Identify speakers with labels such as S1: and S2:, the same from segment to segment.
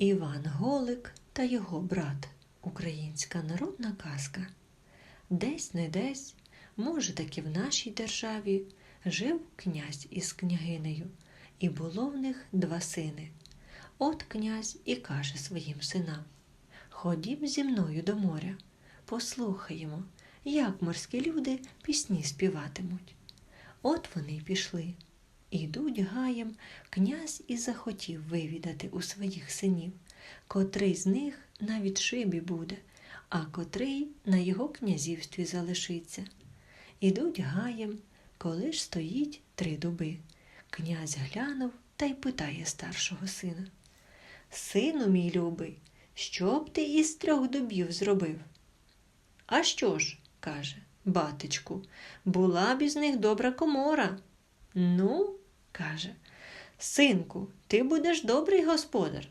S1: Іван Голик та його брат. Українська народна казка. Десь не десь, може, таки в нашій державі, жив князь із княгинею, і було в них два сини. От князь і каже своїм синам: Ходім зі мною до моря, послухаємо, як морські люди пісні співатимуть. От вони й пішли. Ідуть гаєм, князь і захотів вивідати у своїх синів, котрий з них на відшибі буде, а котрий на його князівстві залишиться. Ідуть гаєм, коли ж стоїть три дуби. Князь глянув та й питає старшого сина. Сину мій любий, що б ти із трьох дубів зробив? А що ж, каже, батечку, була б із них добра комора. Ну, каже, синку, ти будеш добрий господар.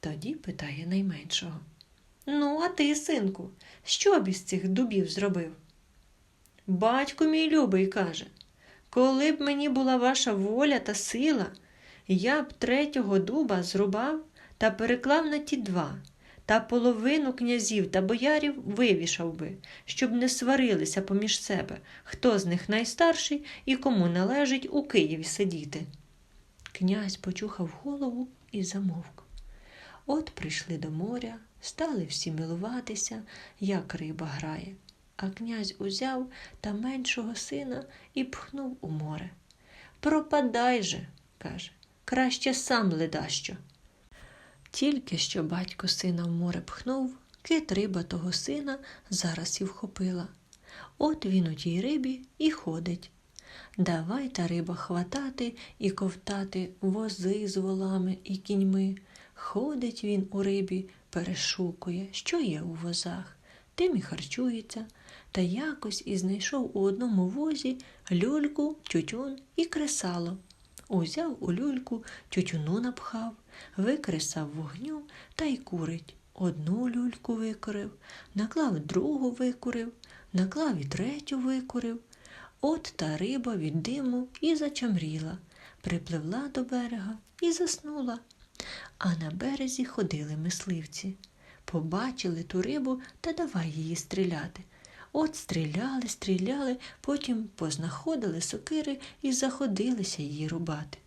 S1: Тоді питає найменшого. Ну, а ти, синку, що б із цих дубів зробив? Батько мій любий каже, коли б мені була ваша воля та сила, я б третього дуба зрубав та переклав на ті два, та половину князів та боярів вивішав би, щоб не сварилися поміж себе, хто з них найстарший і кому належить у Києві сидіти. Князь почухав голову і замовк. От прийшли до моря, стали всі милуватися, як риба грає. А князь узяв та меншого сина і пхнув у море. Пропадай же, каже, краще сам ледащо. Тільки що батько сина в море пхнув, кит риба того сина зараз і вхопила. От він у тій рибі і ходить. Давай та риба хватати і ковтати вози з волами і кіньми. Ходить він у рибі, перешукує, що є у возах, тим і харчується, та якось і знайшов у одному возі люльку, тютюн і кресало. Узяв у люльку, тютюну напхав, викресав вогню та й курить. Одну люльку викурив, наклав другу викурив, наклав і третю викурив. От та риба від диму і зачамріла, припливла до берега і заснула. А на березі ходили мисливці. Побачили ту рибу та давай її стріляти. От стріляли, стріляли, потім познаходили сокири і заходилися її рубати.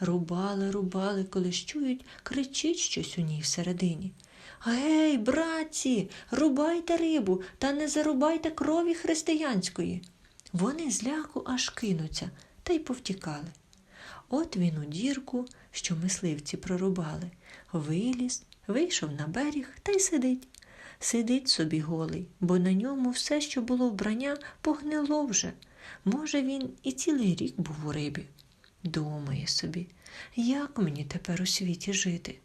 S1: Рубали, рубали, коли ж чують, кричить щось у ній всередині. Гей, братці, рубайте рибу та не зарубайте крові християнської. Вони зляку аж кинуться та й повтікали. От він у дірку, що мисливці прорубали, виліз, вийшов на берег та й сидить. Сидить собі голий, бо на ньому все, що було вбрання, погнило вже. Може, він і цілий рік був у рибі. Думає собі, як мені тепер у світі жити?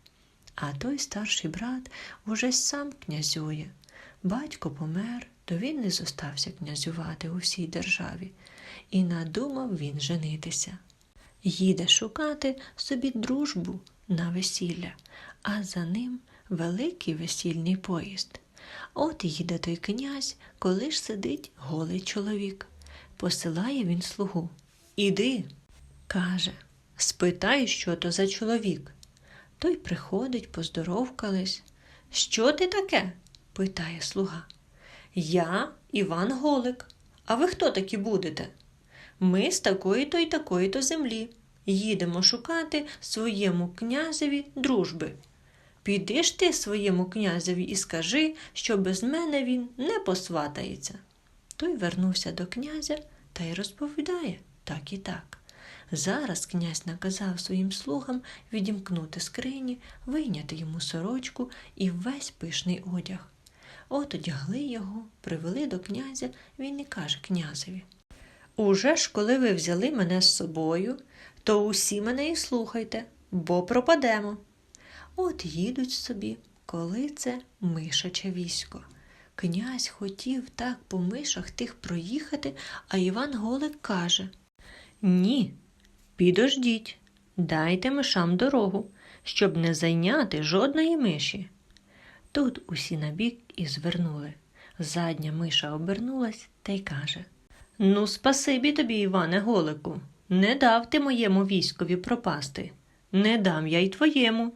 S1: А той старший брат уже сам князює. Батько помер, то він не зостався князювати у всій державі, і надумав він женитися. Їде шукати собі дружбу на весілля, а за ним великий весільний поїзд. От їде той князь, коли ж сидить голий чоловік. Посилає він слугу. Іди, каже, спитай, що то за чоловік. Той приходить, поздоровкались. Що ти таке? питає слуга. Я Іван Голик. А ви хто такі будете? Ми з такої то й такої то землі. Їдемо шукати своєму князеві дружби. Піди ж ти своєму князеві і скажи, що без мене він не посватається. Той вернувся до князя та й розповідає так і так. Зараз князь наказав своїм слугам відімкнути скрині, вийняти йому сорочку і весь пишний одяг. От одягли його, привели до князя, він і каже князеві. Уже ж, коли ви взяли мене з собою, то усі мене і слухайте, бо пропадемо. От їдуть собі, коли це мишаче військо. Князь хотів так по мишах тих проїхати, а Іван Голик каже Ні, підождіть, дайте мишам дорогу, щоб не зайняти жодної миші. Тут усі набік і звернули. Задня миша обернулась та й каже Ну, спасибі тобі, Іване Голику, не дав ти моєму військові пропасти, не дам я й твоєму.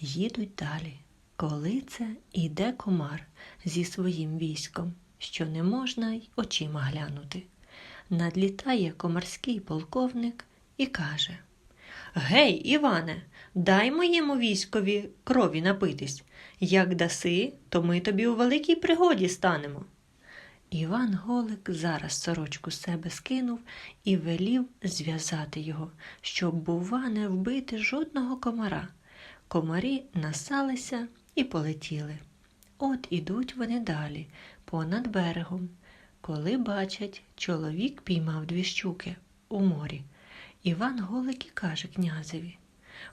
S1: Їдуть далі. Коли це іде комар зі своїм військом, що не можна й очима глянути. Надлітає комарський полковник і каже Гей, Іване, дай моєму військові крові напитись. Як даси, то ми тобі у великій пригоді станемо. Іван Голик зараз сорочку з себе скинув і велів зв'язати його, щоб, бува, не вбити жодного комара. Комарі насалися і полетіли. От ідуть вони далі, понад берегом. Коли бачать, чоловік піймав дві щуки у морі. Іван Голик і каже князеві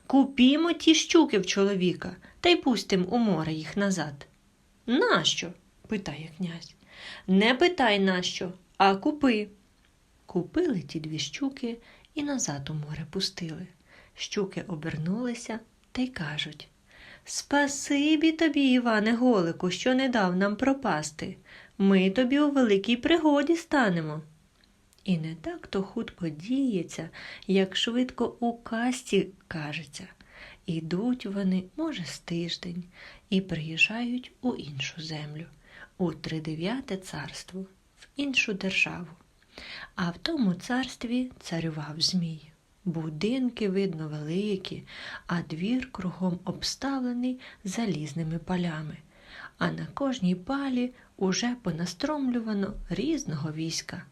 S1: Купімо ті щуки в чоловіка та й пустим у море їх назад. Нащо? питає князь. Не питай нащо, а купи. Купили ті дві щуки і назад у море пустили. Щуки обернулися та й кажуть Спасибі тобі, Іване Голику, що не дав нам пропасти. Ми тобі у великій пригоді станемо. І не так то хутко діється, як швидко у касті кажеться. Ідуть вони, може, з тиждень, і приїжджають у іншу землю, у тридев'яте царство, в іншу державу. А в тому царстві царював Змій. Будинки, видно, великі, а двір кругом обставлений залізними полями, а на кожній палі уже понастромлювано різного війська,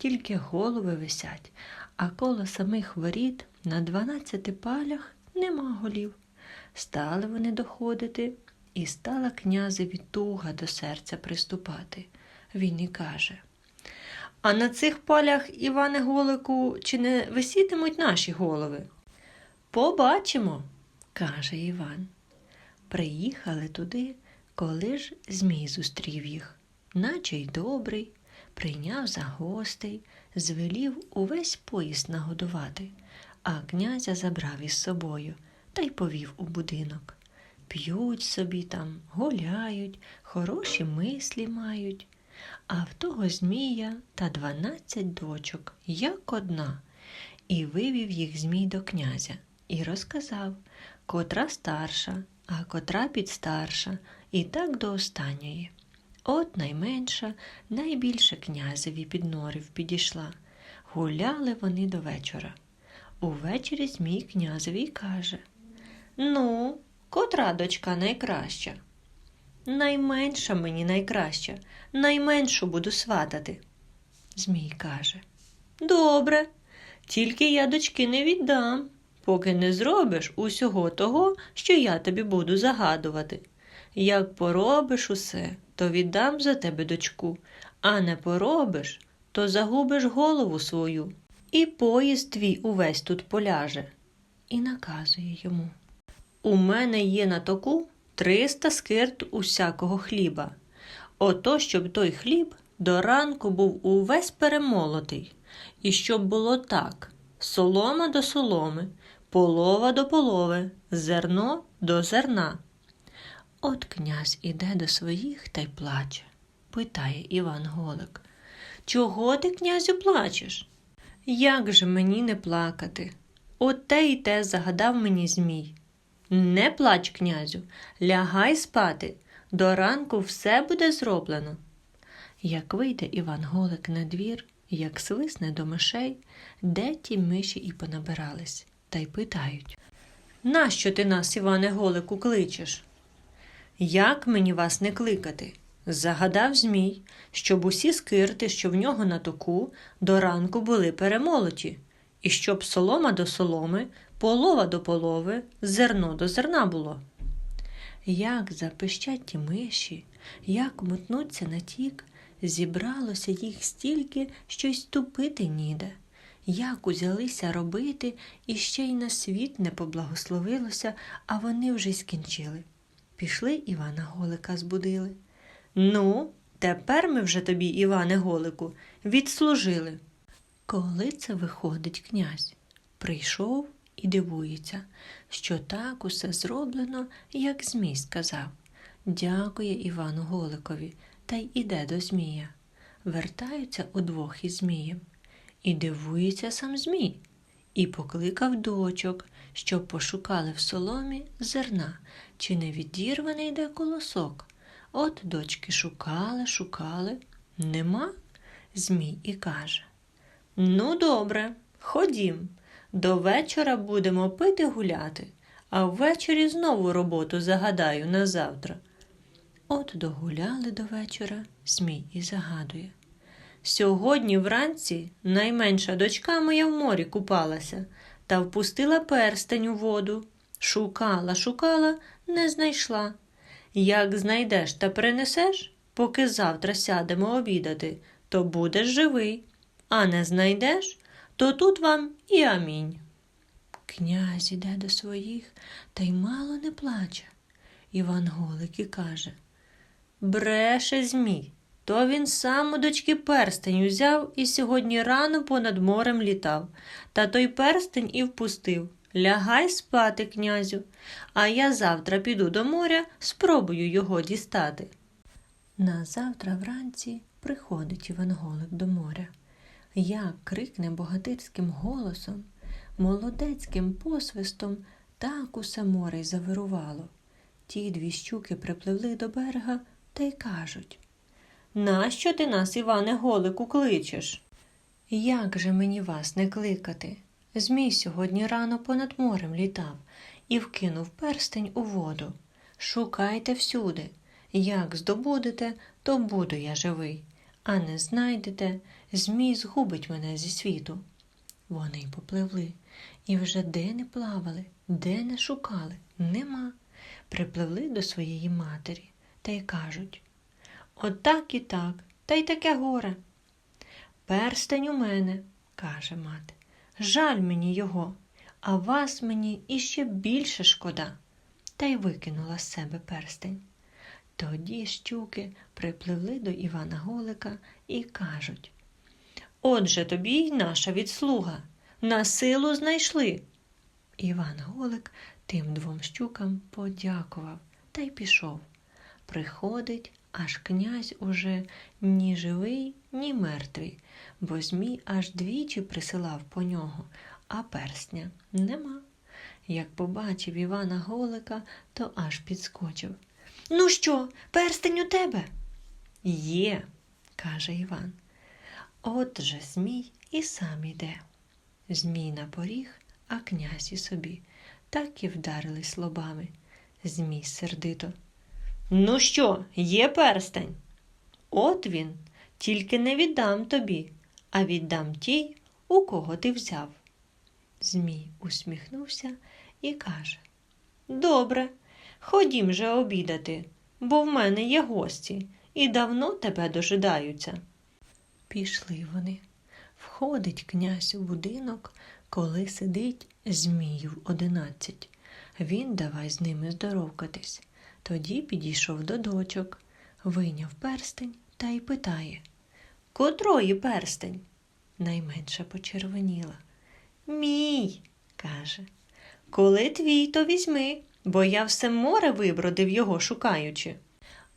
S1: тільки голови висять, а коло самих воріт на дванадцяти палях нема голів. Стали вони доходити, і стала князеві туга до серця приступати. Він і каже А на цих полях, Іване Голику, чи не висітимуть наші голови? Побачимо, каже Іван. Приїхали туди, коли ж Змій зустрів їх, наче й добрий, прийняв за гостей, звелів увесь поїзд нагодувати, а князя забрав із собою та й повів у будинок. П'ють собі там, гуляють, хороші мислі мають. А в того Змія та дванадцять дочок, як одна, і вивів їх Змій до князя і розказав, котра старша, а котра підстарша, і так до останньої. От найменша, найбільше князеві під норів підійшла. Гуляли вони до вечора. Увечері Змій князеві каже Ну, котра дочка найкраща? Найменша мені найкраща, найменшу буду сватати. Змій каже Добре, тільки я дочки не віддам, поки не зробиш усього того, що я тобі буду загадувати. Як поробиш усе, то віддам за тебе дочку, а не поробиш, то загубиш голову свою, і поїзд твій увесь тут поляже. І наказує йому. У мене є на току триста скирт усякого хліба. Ото, щоб той хліб до ранку був увесь перемолотий, і щоб було так: солома до соломи, полова до полови, зерно до зерна. От князь іде до своїх та й плаче, питає Іван Голик. Чого ти, князю, плачеш? Як же мені не плакати? От те й те загадав мені Змій. Не плач, князю, лягай спати, до ранку все буде зроблено. Як вийде Іван Голик на двір, як свисне до мишей, де ті миші і понабирались, та й питають Нащо ти нас, Іване Голику, кличеш? Як мені вас не кликати? Загадав Змій, щоб усі скирти, що в нього на току, до ранку були перемолоті, і щоб солома до соломи, полова до полови, зерно до зерна було. Як запищать ті миші, як мотнуться на тік, зібралося їх стільки, що й ступити ніде. Як узялися робити, і ще й на світ не поблагословилося, а вони вже й скінчили. Пішли Івана Голика збудили. Ну, тепер ми вже тобі, Іване Голику, відслужили. Коли це виходить князь? Прийшов і дивується, що так усе зроблено, як Змій сказав. Дякує Івану Голикові та й іде до Змія. Вертаються удвох із Змієм. І дивується сам Змій, і покликав дочок, щоб пошукали в соломі зерна, чи не відірваний йде колосок. От дочки шукали, шукали. Нема? Змій і каже. Ну, добре, ходім. До вечора будемо пити гуляти, а ввечері знову роботу загадаю на завтра. От догуляли до вечора, Змій і загадує. Сьогодні вранці найменша дочка моя в морі купалася та впустила перстень у воду. Шукала, шукала, не знайшла. Як знайдеш та принесеш, поки завтра сядемо обідати, то будеш живий, а не знайдеш, то тут вам і амінь. Князь іде до своїх та й мало не плаче. Іван Голик і каже Бреше Змій, то він сам у дочки перстень узяв і сьогодні рано понад морем літав, та той перстень і впустив. Лягай спати, князю, а я завтра піду до моря, спробую його дістати. На завтра вранці приходить Іван Голик до моря. Як крикне богатирським голосом, молодецьким посвистом, так усе море й завирувало. Ті дві щуки припливли до берега та й кажуть Нащо ти нас, Іване Голику, кличеш? Як же мені вас не кликати? Змій сьогодні рано понад морем літав і вкинув перстень у воду. Шукайте всюди. Як здобудете, то буду я живий, а не знайдете, Змій згубить мене зі світу. Вони й попливли, і вже де не плавали, де не шукали, нема. Припливли до своєї матері та й кажуть Отак і так, та й таке горе. Перстень у мене, каже мати. Жаль мені його, а вас мені іще більше шкода. Та й викинула з себе перстень. Тоді щуки припливли до Івана Голика і кажуть Отже тобі й наша відслуга. На силу знайшли. Іван Голик тим двом щукам подякував та й пішов. Приходить, аж князь уже ні живий, ні мертвий, бо Змій аж двічі присилав по нього, а перстня нема. Як побачив Івана Голика, то аж підскочив. Ну що, перстень у тебе? Є, каже Іван. От же Змій і сам іде. Змій на поріг, а князь і собі. Так і вдарились лобами. Змій сердито. Ну що, є перстень? От він, тільки не віддам тобі, а віддам тій, у кого ти взяв. Змій усміхнувся і каже Добре, ходім же обідати, бо в мене є гості і давно тебе дожидаються. Пішли вони. Входить князь у будинок, коли сидить зміїв одинадцять. Він давай з ними здоровкатись. Тоді підійшов до дочок, вийняв перстень та й питає Котрої перстень? Найменша почервоніла. Мій, каже. Коли твій, то візьми, бо я все море вибродив його шукаючи.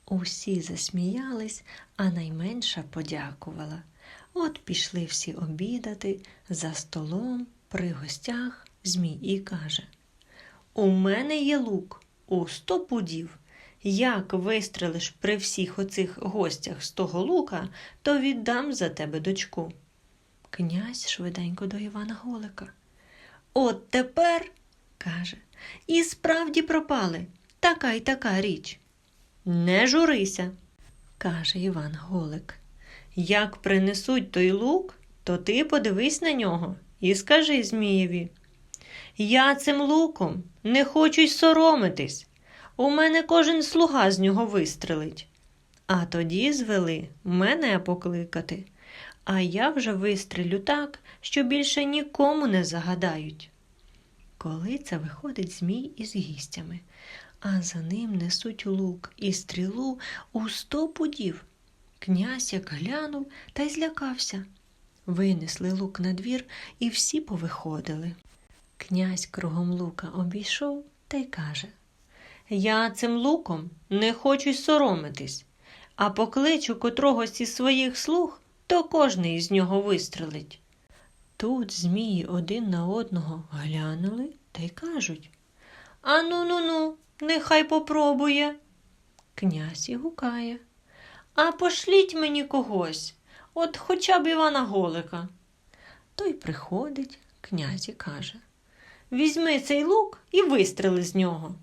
S1: Усі засміялись, а найменша подякувала. От пішли всі обідати за столом, при гостях Змій і каже У мене є лук у сто пудів. Як вистрелиш при всіх оцих гостях з того лука, то віддам за тебе дочку. Князь швиденько до Івана Голика. От тепер, каже, і справді пропали така й така річ. Не журися, каже Іван Голик. Як принесуть той лук, то ти подивись на нього і скажи Змієві. Я цим луком не хочу й соромитись. У мене кожен слуга з нього вистрелить. А тоді звели мене покликати, а я вже вистрілю так, що більше нікому не загадають. Коли це виходить Змій із гістями, а за ним несуть лук і стрілу у сто пудів. Князь як глянув та й злякався. Винесли лук на двір і всі повиходили. Князь кругом лука обійшов та й каже Я цим луком не хочу й соромитись, а покличу котрогось із своїх слуг, то кожний із нього вистрелить. Тут змії один на одного глянули та й кажуть Ану ну ну, нехай попробує. Князь і гукає. А пошліть мені когось, от хоча б Івана Голика. Той приходить, князь і каже Візьми цей лук і вистріли з нього.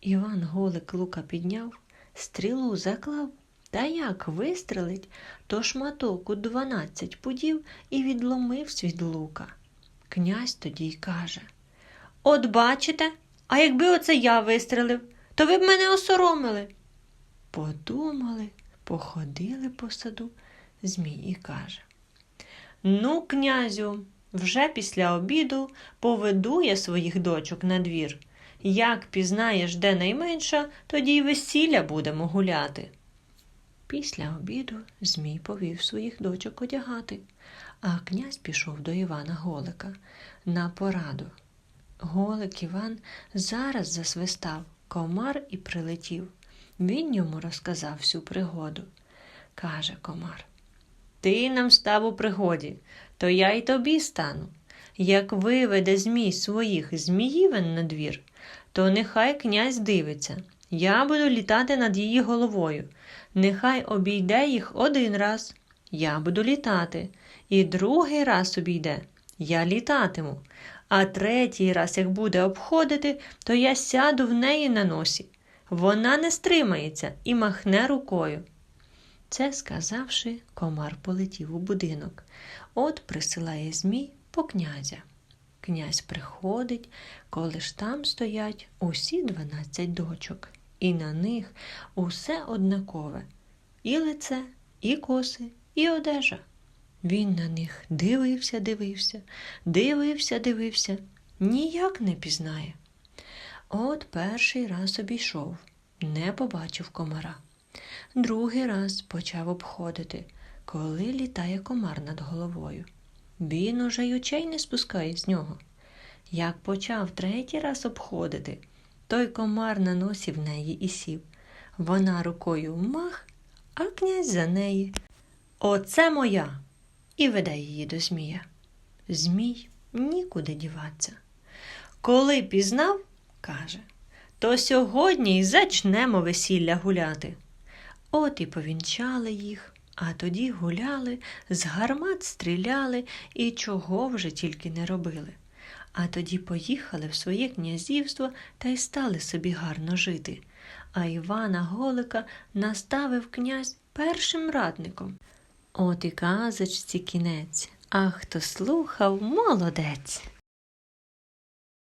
S1: Іван Голик лука підняв, стрілу заклав, та як вистрелить, то шматок у дванадцять пудів і відломився від лука. Князь тоді й каже От бачите, а якби оце я вистрелив, то ви б мене осоромили. Подумали, походили по саду, Змій і каже Ну, князю, вже після обіду поведу я своїх дочок на двір. Як пізнаєш, де найменша, тоді й весілля будемо гуляти. Після обіду Змій повів своїх дочок одягати, а князь пішов до Івана Голика на пораду. Голик Іван зараз засвистав, комар і прилетів. Він йому розказав всю пригоду. Каже комар. Ти нам став у пригоді, то я й тобі стану. Як виведе змій своїх зміївен на двір, то нехай князь дивиться. Я буду літати над її головою. Нехай обійде їх один раз. Я буду літати. І другий раз обійде. Я літатиму. А третій раз, як буде обходити, то я сяду в неї на носі. Вона не стримається і махне рукою. Це сказавши, комар полетів у будинок. От присилає Змій по князя. Князь приходить, коли ж там стоять усі дванадцять дочок, і на них усе однакове і лице, і коси, і одежа. Він на них дивився, дивився, дивився, дивився, ніяк не пізнає. От перший раз обійшов, не побачив комара. Другий раз почав обходити, коли літає комар над головою. Він уже й очей не спускає з нього. Як почав третій раз обходити, той комар на носі в неї і сів. Вона рукою мах, а князь за неї. Оце моя. І веде її до Змія. Змій нікуди діватися. Коли пізнав, каже, то сьогодні й зачнемо весілля гуляти. От і повінчали їх, а тоді гуляли, з гармат стріляли і чого вже тільки не робили. А тоді поїхали в своє князівство та й стали собі гарно жити. А Івана Голика наставив князь першим радником. От і казочці кінець, а хто слухав, молодець.